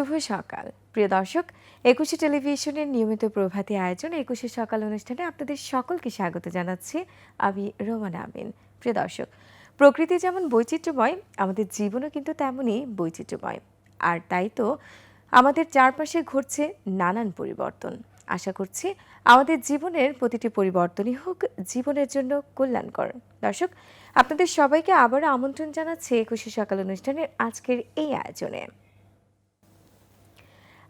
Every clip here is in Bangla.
শুভ সকাল। প্রিয় দর্শক, একুশে টেলিভিশনের নিয়মিত প্রভাতী আয়োজন একুশে সকাল অনুষ্ঠানে আপনাদের সকলকে স্বাগত জানাচ্ছি আমি রোমান আমিন। প্রিয় দর্শক প্রকৃতি যেমন বৈচিত্র্যময়, আমাদের জীবনও কিন্তু তেমনই বৈচিত্র্যময়। আর তাই তো আমাদের চারপাশে ঘটছে নানান পরিবর্তন। আশা করছি আমাদের জীবনের প্রতিটি পরিবর্তনই হোক জীবনের জন্য কল্যাণকর। দর্শক, আপনাদের সবাইকে আবারও আমন্ত্রণ জানাচ্ছি একুশে সকাল অনুষ্ঠানের আজকের এই আয়োজনে।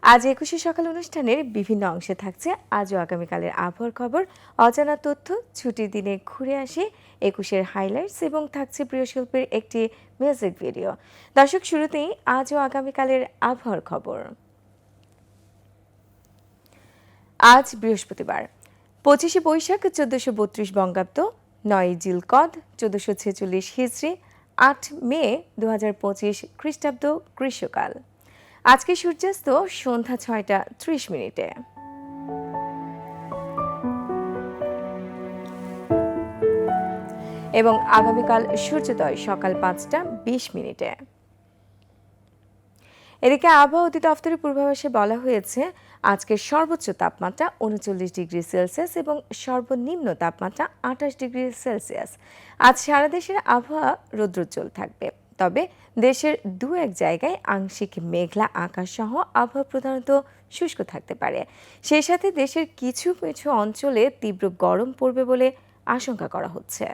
আজ একুশে সকাল অনুষ্ঠানের বিভিন্ন অংশে থাকছে আজও আগামীকালের আবহাওয়ার খবর। অজানা তথ্য ছুটির দিনে ঘুরে আসে একুশের হাইলাইটস এবং থাকছে প্রিয় শিল্পীর একটি মিউজিক ভিডিও দর্শক, শুরুতেই আজও আগামীকালের আবহাওয়ার খবর। আজ বৃহস্পতিবার, পঁচিশে বৈশাখ চোদ্দশো বত্রিশ বঙ্গাব্দ, নয় জিলকদ, চোদ্দশো ছেচল্লিশ হিজড়ি, আট মে দু হাজার পঁচিশ খ্রিস্টাব্দ গ্রীষ্মকাল। আজকে সূর্যাস্ত সন্ধ্যা ছয়টা ত্রিশ মিনিটে। এবং আগামীকাল সূর্যোদয় সকাল পাঁচটা বিশ মিনিটে। এদিকে আবহাওয়া অধিদপ্তরের পূর্বাভাসে বলা হয়েছে আজকের সর্বোচ্চ তাপমাত্রা উনচল্লিশ ডিগ্রি সেলসিয়াস এবং সর্বনিম্ন তাপমাত্রা আঠাশ ডিগ্রি সেলসিয়াস। আজ সারা দেশের আবহাওয়া রৌদ্রোজ্জ্বল থাকবে। তবে দেশের দু এক জায়গায় আংশিক মেঘলা আকাশ সহ আবহাওয়া প্রধানত শুষ্ক থাকতে পারে। সেই সাথে দেশের কিছু কিছু অঞ্চলে তীব্র গরম পড়বে বলে আশঙ্কা করা হচ্ছে।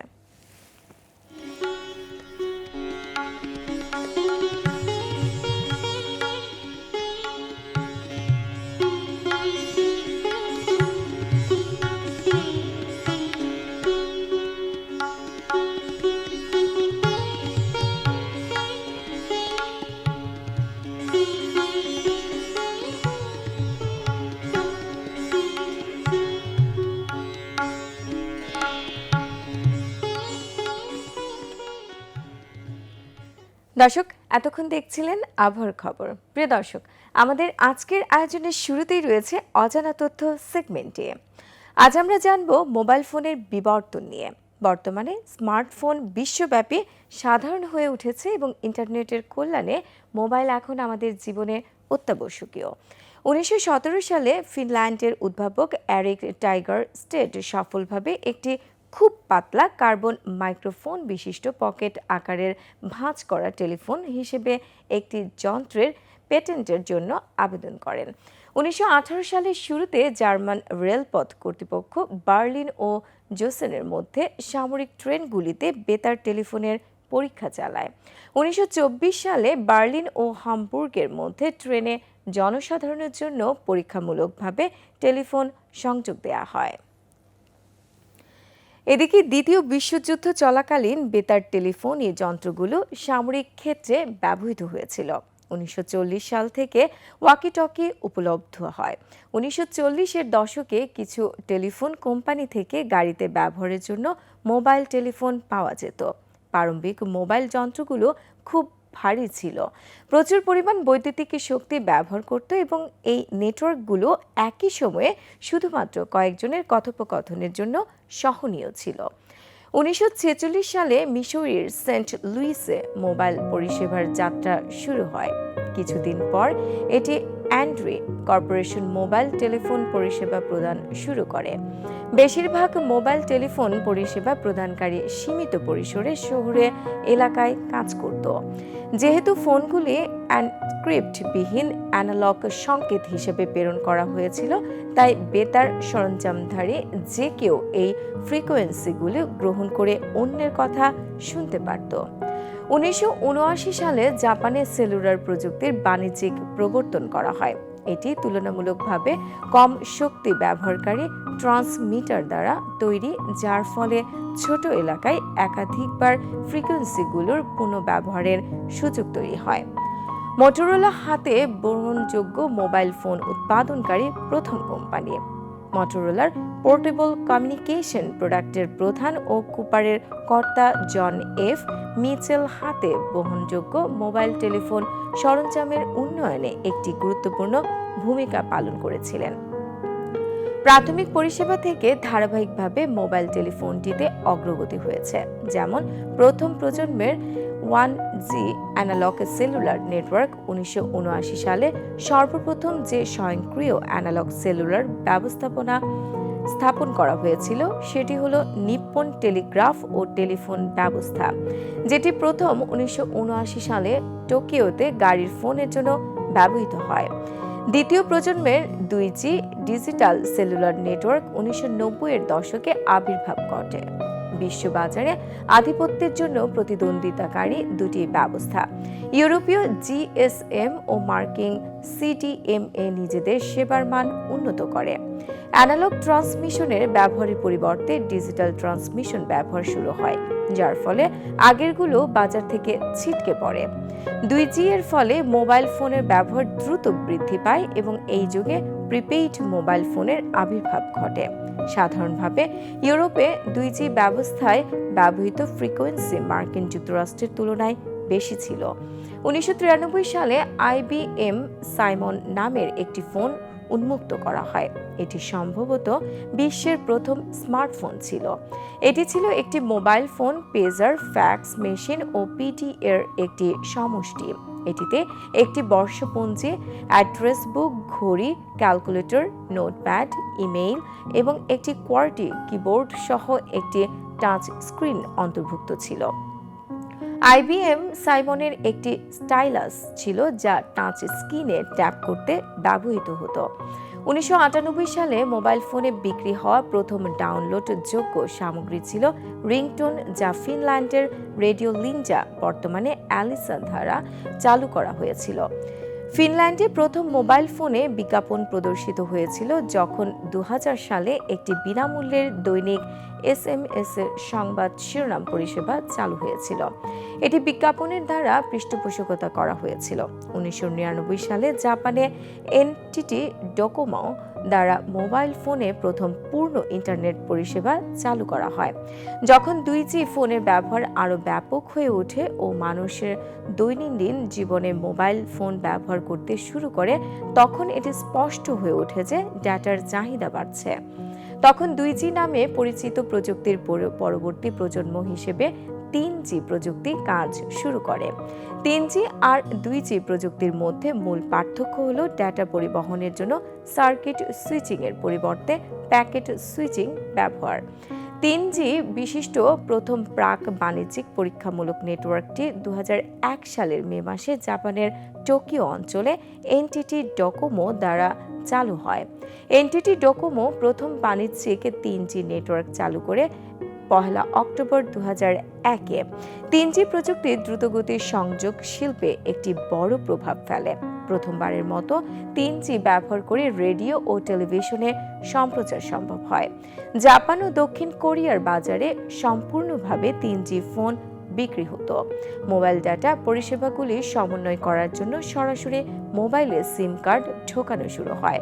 দর্শক, এতক্ষণ দেখছিলেন আবহাওয়ার খবর। প্রিয় দর্শক, আমাদের আজকের আয়োজনের শুরুতেই রয়েছে অজানা তথ্য সেগমেন্টে। আজ আমরা জানব মোবাইল ফোনের বিবর্তন নিয়ে। বর্তমানে স্মার্টফোন বিশ্বব্যাপী সাধারণ হয়ে উঠেছে এবং ইন্টারনেটের কল্যাণে মোবাইল এখন আমাদের জীবনে অত্যাবশ্যকীয়। উনিশশো সতেরো সালে ফিনল্যান্ডের উদ্ভাবক অ্যারিক টাইগার স্টেট সফলভাবে একটি খুব পাতলা কার্বন মাইক্রোফোন বিশিষ্ট পকেট আকারের ভাঁজ করা টেলিফোন হিসেবে একটি যন্ত্রের পেটেন্টের জন্য আবেদন করেন। উনিশশো আঠারো সালের শুরুতে জার্মান রেলপথ কর্তৃপক্ষ বার্লিন ও জোসেনের মধ্যে সামরিক ট্রেনগুলিতে বেতার টেলিফোনের পরীক্ষা চালায়। উনিশশো চব্বিশ সালে বার্লিন ও হামবুর্গের মধ্যে ট্রেনে জনসাধারণের জন্য পরীক্ষামূলকভাবে টেলিফোন সংযোগ দেওয়া হয়। এদিকে দ্বিতীয় বিশ্বযুদ্ধ চলাকালীন বেতার টেলিফোন এই যন্ত্রগুলো সামরিক ক্ষেত্রে ব্যবহৃত হয়েছিল। উনিশশো চল্লিশ সাল থেকে ওয়াকিটকি উপলব্ধ হয়। উনিশশো চল্লিশের দশকে কিছু টেলিফোন কোম্পানি থেকে গাড়িতে ব্যবহারের জন্য মোবাইল টেলিফোন পাওয়া যেত। প্রারম্ভিক মোবাইল যন্ত্রগুলো খুব ভারী ছিল। প্রচুর পরিমাণ বৈদ্যুতিক শক্তি ব্যবহার করত এবং এই নেটওয়ার্কগুলো একই সময়ে শুধুমাত্র কয়েকজনের কথোপকথনের জন্য সহনীয় ছিল। উনিশশো ছেচল্লিশ সালে মিশরির সেন্ট লুইসে মোবাইল পরিষেবার যাত্রা শুরু হয়। কিছুদিন পর এটি অ্যান্ড্রি কর্পোরেশন মোবাইল টেলিফোন পরিষেবা প্রদান শুরু করে। বেশিরভাগ মোবাইল টেলিফোন পরিষেবা প্রদানকারী সীমিত পরিসরে শহুরে এলাকায় কাজ করত। যেহেতু ফোনগুলি এনক্রিপ্টবিহীন অ্যানালগ সংকেত হিসেবে প্রেরণ করা হয়েছিল, তাই বেতার সরঞ্জামধারী যে কেউ এই ফ্রিকোয়েন্সিগুলি গ্রহণ করে অন্যের কথা শুনতে পারত। উনিশশো উনআশি সালে জাপানে সেলুলার প্রযুক্তির বাণিজ্যিক প্রবর্তন করা হয়। এটি তুলনামূলকভাবে কম শক্তি ব্যবহারকারী ট্রান্সমিটার দ্বারা তৈরি, যার ফলে ছোট এলাকায় একাধিকবার ফ্রিকোয়েন্সিগুলোর পুনঃব্যবহারের সুযোগ তৈরি হয়। মোটরোলা হাতে বহনযোগ্য মোবাইল ফোন উৎপাদনকারী প্রথম কোম্পানি। মটোরোলার পোর্টেবল কমিউনিকেশন প্রোডাক্টের প্রধান ও কুপারের কর্তা জন এফ মিচেল হাতে বহনযোগ্য মোবাইল টেলিফোন সরঞ্জামের উন্নয়নে একটি গুরুত্বপূর্ণ ভূমিকা পালন করেছিলেন। প্রাথমিক পরিষেবা থেকে ধারাবাহিকভাবে মোবাইল টেলিফোনটিতে অগ্রগতি হয়েছে, যেমন প্রথম প্রজন্মের one G analogue cellular network উনিশশো উনআশি সালে, সর্বপ্রথম যে স্বয়ংক্রিয় অ্যানালগ সেলুলার ব্যবস্থাপনা স্থাপন করা হয়েছিল সেটি হলো নিপ্পন টেলিগ্রাফ ও টেলিফোন ব্যবস্থা, যেটি প্রথম উনিশশো উনআশি সালে টোকিওতে গাড়ির ফোনের জন্য ব্যবহৃত হয়। দ্বিতীয় প্রজন্মের দুই জি ডিজিটাল সেলুলার নেটওয়ার্ক উনিশশো এর দশকে আবির্ভাব ঘটে। বিশ্ববাজারে আধিপত্যের জন্য প্রতিদ্বন্দ্বিতাকারী দুটি ব্যবস্থা। ইউরোপীয় জিএসএম ও মার্কিং সিডিএমএ নিজেদের সেবার মান উন্নত করে। অ্যানালগ ট্রান্সমিশনের ব্যবহারের পরিবর্তে ডিজিটাল ট্রান্সমিশন ব্যবহার শুরু হয়, যার ফলে আগেরগুলো বাজার থেকে ছিটকে পড়ে। দুই জি এর ফলে মোবাইল ফোনের ব্যবহার দ্রুত বৃদ্ধি পায় এবং এই যুগে প্রিপেইড মোবাইল ফোনের আবির্ভাব ঘটে। সাধারণভাবে ইউরোপে দুই জি ব্যবস্থায় ব্যবহৃত ফ্রিকোয়েন্সি মার্কিন যুক্তরাষ্ট্রের তুলনায় বেশি ছিল। উনিশশো তিরানব্বই সালে আইবিএম সাইমন নামের একটি ফোন উন্মুক্ত করা হয়। এটি সম্ভবত বিশ্বের প্রথম স্মার্টফোন ছিল। এটি ছিল একটি mobile phone, pager, fax machine ও পিটি এর একটি সমষ্টি। এটিতে একটি বর্ষপঞ্জি, অ্যাড্রেস বুক, ঘড়ি, ক্যালকুলেটর, নোটপ্যাড, ইমেইল এবং একটি কোয়ার্টি কিবোর্ড সহ একটি টাচ স্ক্রিন অন্তর্ভুক্ত ছিল। আইবিএম সাইমনের একটি স্টাইলাস ছিল যা টাচ স্ক্রিনে ট্যাপ করতে ব্যবহৃত হতো। উনিশশো আটানব্বই সালে মোবাইল ফোনে বিক্রি হওয়া প্রথম ডাউনলোডযোগ্য সামগ্রী ছিল রিংটোন, যা ফিনল্যান্ডের রেডিও লিঞ্জা বর্তমানে অ্যালিসা দ্বারা চালু করা হয়েছিল। ফিনল্যান্ডে প্রথম মোবাইল ফোনে বিজ্ঞাপন প্রদর্শিত হয়েছিল যখন দু হাজার সালে একটি বিনামূল্যের দৈনিক এস এম এস এর সংবাদ শিরোনাম পরিষেবা চালু হয়েছিল। এটি বিজ্ঞাপনের দ্বারা পৃষ্ঠপোষকতা করা হয়েছিল। উনিশশো নিরানব্বই সালে জাপানে এনটিটি ডোকোমো দ্বারা মোবাইল ফোনে প্রথম পূর্ণ ইন্টারনেট পরিষেবা চালু করা হয়। যখন দুই জি ফোনের ব্যবহার আরও ব্যাপক হয়ে ওঠে ও মানুষের দৈনন্দিন জীবনে মোবাইল ফোন ব্যবহার করতে শুরু করে, তখন এটি স্পষ্ট হয়ে ওঠে যে ডেটার চাহিদা বাড়ছে। তখন দুই জি নামে পরিচিত প্রযুক্তির পরবর্তী প্রজন্ম হিসেবে তিন জি প্রযুক্তি কাজ শুরু করে। তিন জি আর দুই জি প্রযুক্তির মধ্যে মূল পার্থক্য হল ডেটা পরিবহনের জন্য সার্কিট সুইচিংয়ের পরিবর্তে প্যাকেট সুইচিং ব্যবহার। তিন জি বিশিষ্ট প্রথম প্রাক বাণিজ্যিক পরীক্ষামূলক নেটওয়ার্কটি দু হাজার এক সালের মে মাসে জাপানের টোকিও অঞ্চলে এনটিটি ডকোমো দ্বারা চালু হয়। এনটিটি ডকোমো প্রথম বাণিজ্যিক তিন জি নেটওয়ার্ক চালু করে পহেলা অক্টোবর দু হাজার একে। তিন জি প্রযুক্তি দ্রুতগতির সংযোগ শিল্পে একটি বড় প্রভাব ফেলে। প্রথমবারের মতো তিন জি ব্যবহার করে রেডিও ও টেলিভিশনে সম্প্রচার সম্ভব হয়। জাপান ও দক্ষিণ কোরিয়ার বাজারে সম্পূর্ণভাবে তিন জি ফোন বিক্রি হতো। মোবাইল ডাটা পরিষেবাগুলি সমন্বয় করার জন্য সরাসরি মোবাইলে সিম কার্ড ঢোকানো শুরু হয়।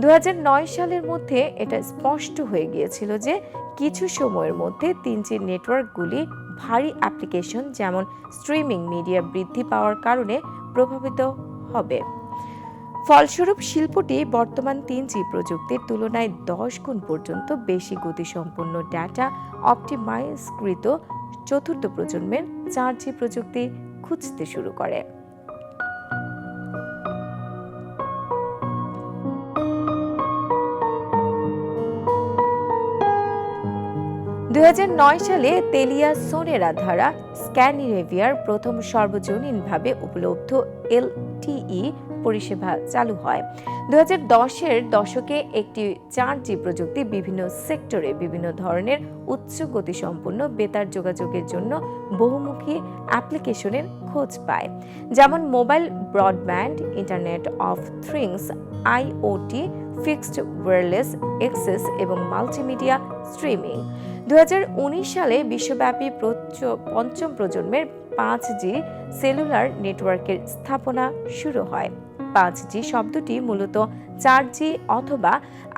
দু হাজার নয় সালের মধ্যে এটা স্পষ্ট হয়ে গিয়েছিল যে কিছু সময়ের মধ্যে তিন জি নেটওয়ার্কগুলি ভারী অ্যাপ্লিকেশন যেমন স্ট্রিমিং মিডিয়া বৃদ্ধি পাওয়ার কারণে প্রভাবিত হবে। ফলস্বরূপ শিল্পটি বর্তমান তিন জি প্রযুক্তির তুলনায় দশ গুণ পর্যন্ত বেশি গতিসম্পন্ন ডাটা অপটিমাইজকৃত চতুর্থ প্রজন্মের চার জি প্রযুক্তি খুঁজতে শুরু করে। দু হাজার নয় সালে তেলিয়া সোনেরা ধারা স্ক্যান্ডিনেভিয়ার প্রথম সর্বজনীনভাবে উপলব্ধ এলটিই পরিষেবা চালু হয়। দু দশের দশকে একটি চার জি প্রযুক্তি বিভিন্ন সেক্টরে বিভিন্ন ধরনের উচ্চ গতিসম্পন্ন বেতার যোগাযোগের জন্য বহুমুখী অ্যাপ্লিকেশনের খোঁজ পায়। যেমন mobile broadband, internet of things, IoT, fixed wireless access এবং মাল্টিমিডিয়া স্ট্রিমিং। দুই হাজার উনিশ সালে বিশ্বব্যাপী পঞ্চম প্রজন্মের পাঁচ জি সেলুলার নেটওয়ার্কের স্থাপনা শুরু হয়। পাঁচ জি শব্দটি মূলত চার জি অথবা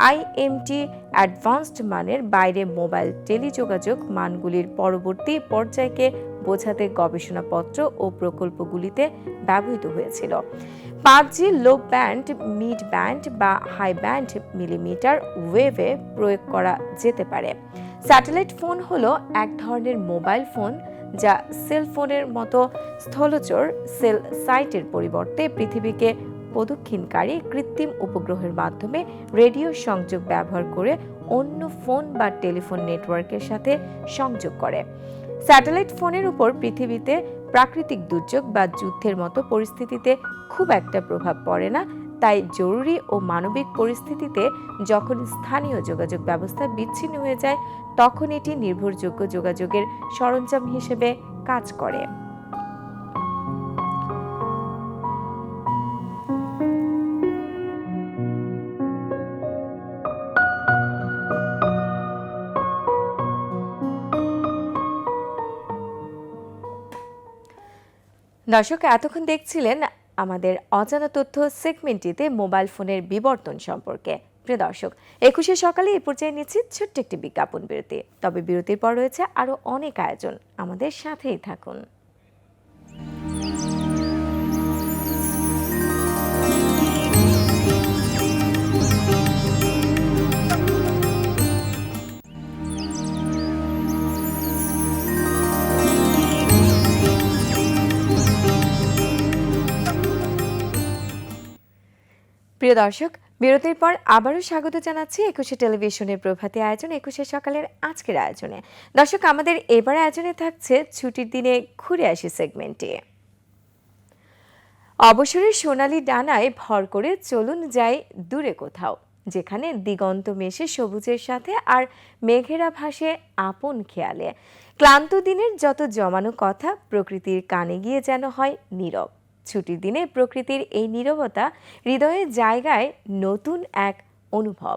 আইএমটি অ্যাডভান্সড মানের বাইরে মোবাইল টেলিযোগাযোগ মানগুলির পরবর্তী পর্যায়কে বোঝাতে গবেষণাপত্র ও প্রকল্পগুলিতে ব্যবহৃত হয়েছিল। পাঁচ G low band, mid band বা হাই ব্যান্ড মিলিমিটার ওয়েভে প্রয়োগ করা যেতে পারে। স্যাটেলাইট ফোন হলো এক ধরনের মোবাইল ফোন যা সেল ফোনের মতো স্থলচর সেল সাইটের পরিবর্তে পৃথিবীকে প্রদক্ষিণকারী কৃত্রিম উপগ্রহের মাধ্যমে রেডিও সংযোগ ব্যবহার করে অন্য ফোন বা টেলিফোন নেটওয়ার্কের সাথে সংযোগ করে। স্যাটেলাইট ফোনের উপর পৃথিবীতে প্রাকৃতিক দুর্যোগ বা যুদ্ধের মতো পরিস্থিতিতে খুব একটা প্রভাব পড়ে না। তাই জরুরি ও মানবিক পরিস্থিতিতে যখন স্থানীয় যোগাযোগ ব্যবস্থা বিচ্ছিন্ন হয়ে যায়, তখন এটি নির্ভরযোগ্য যোগাযোগের সরঞ্জাম হিসেবে কাজ করে। দর্শক, এতক্ষণ দেখছিলেন আমাদের অজানা তথ্য সেগমেন্টটিতে মোবাইল ফোনের বিবর্তন সম্পর্কে। প্রিয় দর্শক, একুশে সকালে এই পর্যায়ে নিচ্ছি ছোট্ট একটি বিজ্ঞাপন বিরতি। তবে বিরতির পর রয়েছে আরও অনেক আয়োজন। আমাদের সাথেই থাকুন। প্রিয় দর্শক, বিরতির পর আবারও স্বাগত জানাচ্ছি একুশে টেলিভিশনের প্রভাতী আয়োজন, একুশে সকালের আজকের আয়োজনে। দর্শক, আমাদের এবার আয়োজনে থাকছে ছুটির দিনে ঘুরে আসি সেগমেন্টে। অবসরের সোনালি ডানায় ভর করে চলুন যাই দূরে কোথাও, যেখানে দিগন্ত মেশে সবুজের সাথে আর মেঘেরা ভাসে আপন খেয়ালে। ক্লান্ত দিনের যত জমানো কথা, প্রকৃতির কানে গিয়ে যেন হয় নীরব। ছুটির দিনে প্রকৃতির এই নীরবতা হৃদয়ের জায়গায় নতুন এক অনুভব।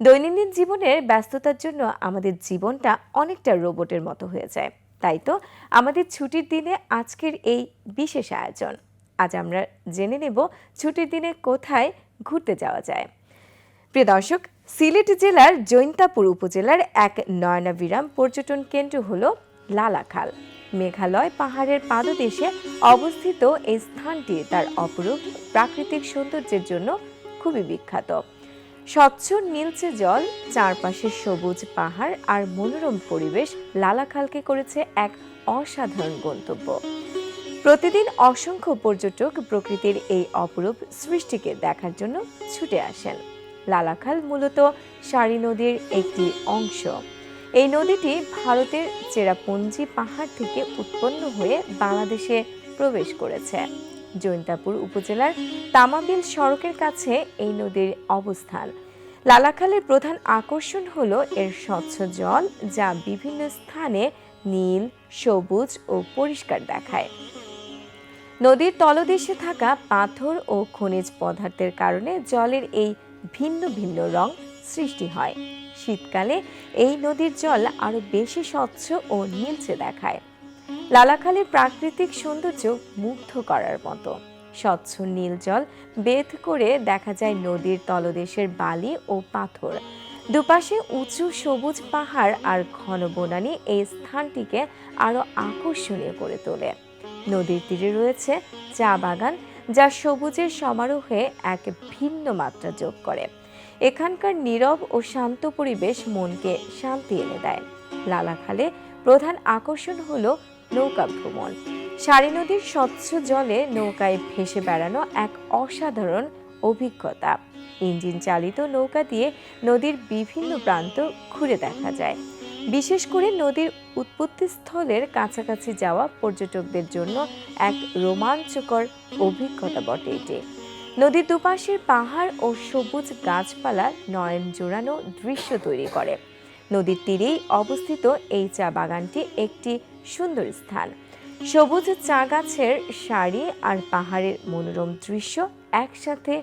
দৈনন্দিন জীবনের ব্যস্ততার জন্য আমাদের জীবনটা অনেকটা রোবটের মতো হয়ে যায়। তাই তো আমাদের ছুটির দিনে আজকের এই বিশেষ আয়োজন। আজ আমরা জেনে নেব ছুটির দিনে কোথায় ঘুরতে যাওয়া যায়। প্রিয় দর্শক, সিলেট জেলার জৈন্তাপুর উপজেলার এক নয়নাবিরাম পর্যটন কেন্দ্র হল লালাখাল। মেঘালয় পাহাড়ের পাদদেশে অবস্থিত এই স্থানটি তার অপরূপ প্রাকৃতিক সৌন্দর্যের জন্য খুবই বিখ্যাত। স্বচ্ছ নীলচে জল, চারপাশে সবুজ পাহাড় আর মনোরম পরিবেশ লালাখালকে করেছে এক অসাধারণ গন্তব্য। প্রতিদিন অসংখ্য পর্যটক প্রকৃতির এই অপরূপ সৃষ্টিকে দেখার জন্য ছুটে আসেন। লালাখাল মূলত সারি নদীর একটি অংশ। এই নদীটি ভারতের চেরাপুঞ্জি পাহাড় থেকে উৎপন্ন হয়ে বাংলাদেশে প্রবেশ করেছে। জৈন্তাপুর উপজেলার তামাবিল সড়কের কাছে এই নদীর অবস্থান। লালাখালের প্রধান আকর্ষণ হল এর স্বচ্ছ জল, যা বিভিন্ন স্থানে নীল, সবুজ ও পরিষ্কার দেখায়। নদীর তলদেশে থাকা পাথর ও খনিজ পদার্থের কারণে জলের এই ভিন্ন ভিন্ন রং সৃষ্টি হয়। শীতকালে এই নদীর জল আরও বেশি স্বচ্ছ ও নীলচে দেখায়। লালাখালের প্রাকৃতিক সৌন্দর্য মুগ্ধ করার মতো। স্বচ্ছ নীল জল বেদ করে দেখা যায় নদীর তলদেশের বালি ও পাথর। দুপাশে উঁচু সবুজ পাহাড় আর ঘন বনানি এই স্থানটিকে আরও আকর্ষণীয় করে তোলে। নদীর তীরে রয়েছে চা বাগান যা সবুজের সমারোহে এক ভিন্ন মাত্রা যোগ করে। এখানকার নীরব ও শান্ত পরিবেশ মনকে শান্তি এনে দেয়। লালাখালে প্রধান আকর্ষণ হল নৌকা ভ্রমণ। সারি নদীর স্বচ্ছ জলে নৌকায় ভেসে বেড়ানো এক অসাধারণ অভিজ্ঞতা। ইঞ্জিন চালিত নৌকা দিয়ে নদীর বিভিন্ন প্রান্ত ঘুরে দেখা যায়। বিশেষ করে নদীর উৎপত্তিস্থলের কাছাকাছি যাওয়া পর্যটকদের জন্য এক রোমাঞ্চকর অভিজ্ঞতা বটে এটি। নদীর দুপাশের পাহাড় ও সবুজ গাছপালা নয়ন জোড়ানো দৃশ্য তৈরি করে। নদীর তীরেই অবস্থিত এই চা বাগানটি একটি সুন্দর স্থান। সবুজ চা গাছের সারি আর পাহাড়ের মনোরম দৃশ্য একসাথে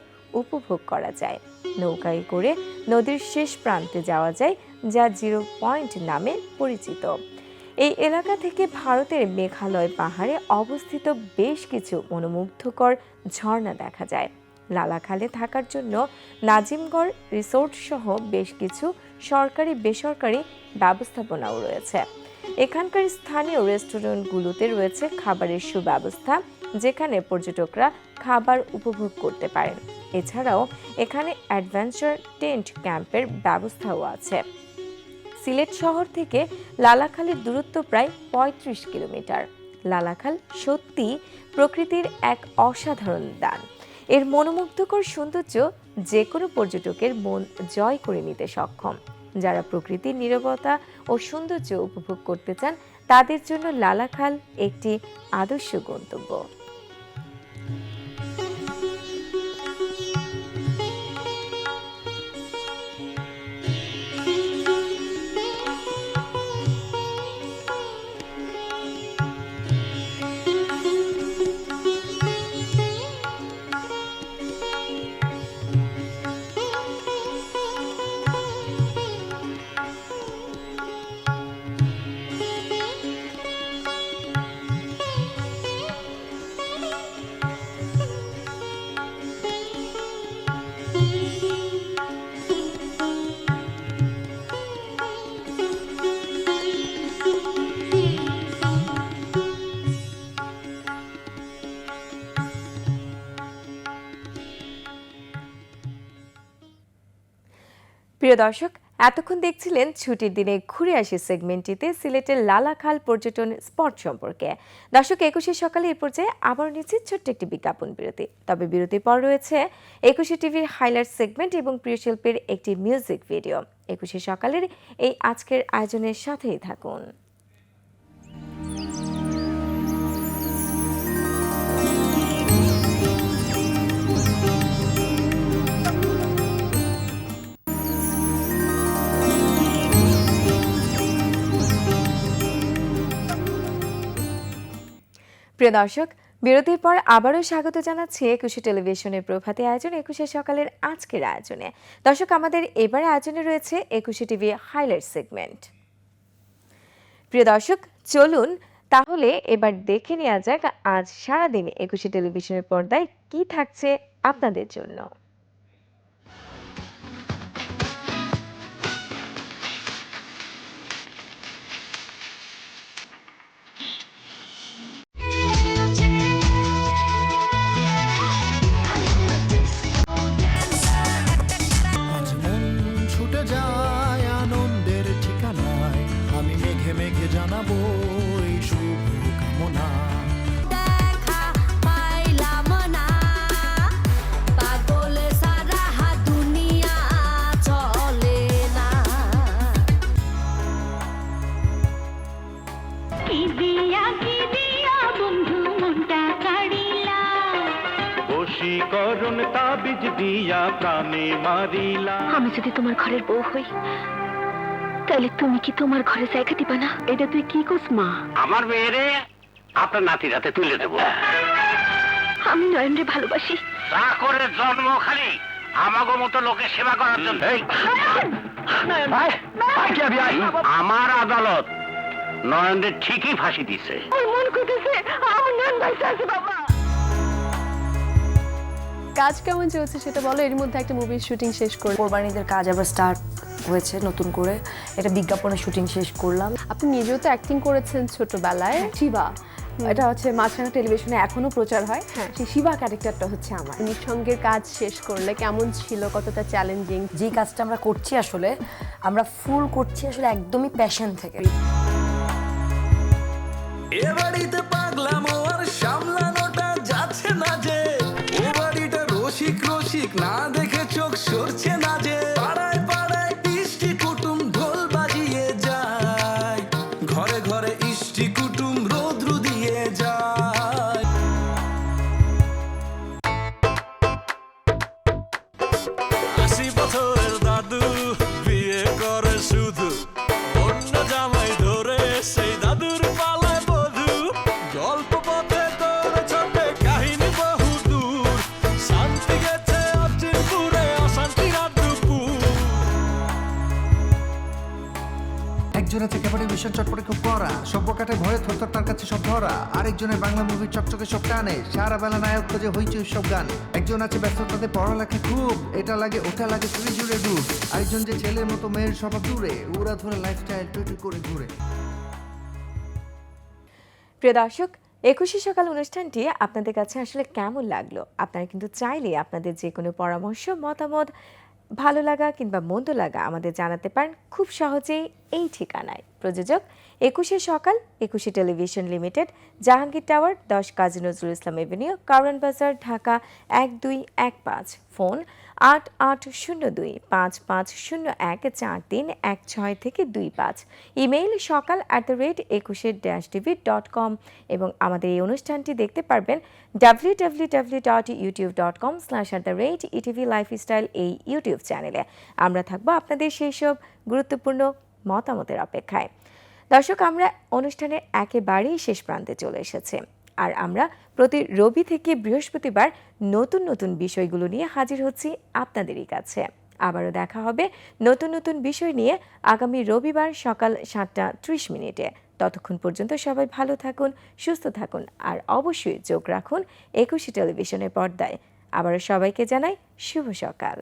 উপভোগ করা যায়। নৌকায় করে নদীর শেষ প্রান্তে যাওয়া যায়, যা জিরো পয়েন্ট নামে পরিচিত। এই এলাকা থেকে ভারতের মেঘালয় পাহাড়ে অবস্থিত বেশ কিছু মনোমুগ্ধকর ঝর্ণা দেখা যায়। লালাখালে থাকার জন্য নাজিমগড় রিসোর্ট সহ বেশ কিছু সরকারি, বেসরকারি ব্যবস্থাপনাও রয়েছে। এখানকার স্থানীয় রেস্টুরেন্টগুলোতে রয়েছে খাবারের সুব্যবস্থা, যেখানে পর্যটকরা খাবার উপভোগ করতে পারেন। এছাড়াও এখানে অ্যাডভেঞ্চার টেন্ট ক্যাম্পের ব্যবস্থাও আছে। সিলেট শহর থেকে লালাখালের দূরত্ব প্রায় পঁয়ত্রিশ কিলোমিটার। লালাখাল সত্যি প্রকৃতির এক অসাধারণ দান। এর মনোমুগ্ধকর সৌন্দর্য যে কোনো পর্যটকের মন জয় করে নিতে সক্ষম। যারা প্রকৃতির নিরবতা ও সৌন্দর্য উপভোগ করতে চান, তাদের জন্য লালাখাল একটি আদর্শ গন্তব্য। প্রিয় দর্শক, এতক্ষণ দেখছিলেন ছুটির দিনে ঘুরে আসি সেগমেন্টটিতে সিলেটের লালাখাল পর্যটন স্পট সম্পর্কে। দর্শক, একুশে সকালে এর পর্যায়ে আবার নিচ্ছি ছোট্ট একটি বিজ্ঞাপন বিরতি। তবে বিরতির পর রয়েছে একুশে টিভির হাইলাইট সেগমেন্ট এবং প্রিয় শিল্পের একটি মিউজিক ভিডিও। একুশে সকালের এই আজকের আয়োজনের সাথেই থাকুন। প্রিয় দর্শক, বিরতির পর আবারও স্বাগত জানাচ্ছি একুশে টেলিভিশনের প্রভাতে আয়োজন, একুশে সকালের আজকের আয়োজনে। দর্শক, আমাদের এবার আয়োজনে রয়েছে একুশে টিভি হাইলাইট সেগমেন্ট। প্রিয় দর্শক, চলুন তাহলে এবার দেখে নেওয়া যাক আজ সারাদিন একুশে টেলিভিশনের পর্দায় কি থাকছে আপনাদের জন্য। দিয়া বন্ধু মনটা কাড়িলা। বশীকরণ তাবিজ দিয়া প্রাণে মারিলা। আমি যদি তোমার ঘরের বউ হই তাহলে তুমি কি তোমার ঘরে জায়গা দিবা না? এটা তুই কি করছ মা? আমার মেয়েরে আপনার নাতির হাতে তুলে দেবো। আমি নয়নরে ভালোবাসি। চাকরের জন্ম খালি আমাগো মতো লোকের সেবা করার জন্য? আমার আদালত নয়নদের ঠিকই ফাঁসি দিছে। মন কইতেছে আমার নয়ন বাইসা বাবা। কাজ কেমন চলছে সেটা বলো এর মধ্যে একটা মুভির শুটিং শেষ করে। কোরবানিদের কাজ আবার স্টার্ট হয়েছে নতুন করে। এটা বিজ্ঞাপনের শুটিং শেষ করলাম। আপনি নিজেও তো অ্যাক্টিং করেছেন ছোটবেলায়। শিবা। এটা হচ্ছে মাঝখানে টেলিভিশনে এখনও প্রচার হয়। হ্যাঁ। সেই শিবা ক্যারেক্টারটা হচ্ছে আমার। নিঃসঙ্গের কাজ শেষ করলে কেমন ছিল কতটা চ্যালেঞ্জিং যে কাজটা আমরা করছি আসলে আমরা ফুল করছি আসলে একদমই প্যাশন থেকে। এ বাড়িতে পাগলাম আর সামলানোটা যাচ্ছে না যে। ও বাড়িটা রসিক রসিক না আরেকজনের বাংলা মুভির চকচকে সব টানে সারা বেলা নায়ক খোঁজে হইচই সব গান। একজন আছে ব্যস্ততাতে পড়ালেখা খুব, এটা লাগে, ওটা লাগে চুরি জুড়ে ডুব আরেকজন যে ছেলের মতো মেয়ের স্বভাব দূরে, ওরা ধরে লাইফস্টাইল টুইটু করে ঘুরে। প্রিয় দর্শক, একুশে সকাল অনুষ্ঠানটি আপনাদের কাছে আসলে কেমন লাগল? আপনারা কিন্তু চাইলে আপনাদের যে কোনো পরামর্শ, মতামত ভালো লাগা কিংবা মন্দ লাগা আমাদের জানাতে পারেন খুব সহজেই এই ঠিকানায়। প্রযোজক, একুশে সকাল, একুশে টেলিভিশন লিমিটেড, জাহাঙ্গীর টাওয়ার, দশ কাজী নজরুল ইসলাম এভিনিউ কারন বাজার, ঢাকা এক দুই এক পাঁচ। ফোন আট আট শূন্য দুই পাঁচ পাঁচ শূন্য এক চার তিন এক ছয় থেকে দুই পাঁচ। ইমেইল সকাল অ্যাট দ্য রেট একুশে ড্যাশ টিভি ডট কম এবং আমাদের এই অনুষ্ঠানটি দেখতে পারবেন W W W dot YouTube dot com slash at the rate ETV lifestyle এই ইউটিউব চ্যানেলে আমরা থাকব আপনাদের সেই সব গুরুত্বপূর্ণ মতামতের অপেক্ষায়। দর্শক, আমরা অনুষ্ঠানের একেবারেই শেষ প্রান্তে চলে এসেছে। আর আমরা প্রতি রবি থেকে বৃহস্পতিবার নতুন নতুন বিষয়গুলো নিয়ে হাজির হচ্ছি আপনাদেরই কাছে। আবারও দেখা হবে নতুন নতুন বিষয় নিয়ে আগামী রবিবার সকাল সাতটা ত্রিশ মিনিটে। ততক্ষণ পর্যন্ত সবাই ভালো থাকুন, সুস্থ থাকুন আর অবশ্যই চোখ রাখুন একুশে টেলিভিশনের পর্দায়। আবারও সবাইকে জানাই শুভ সকাল।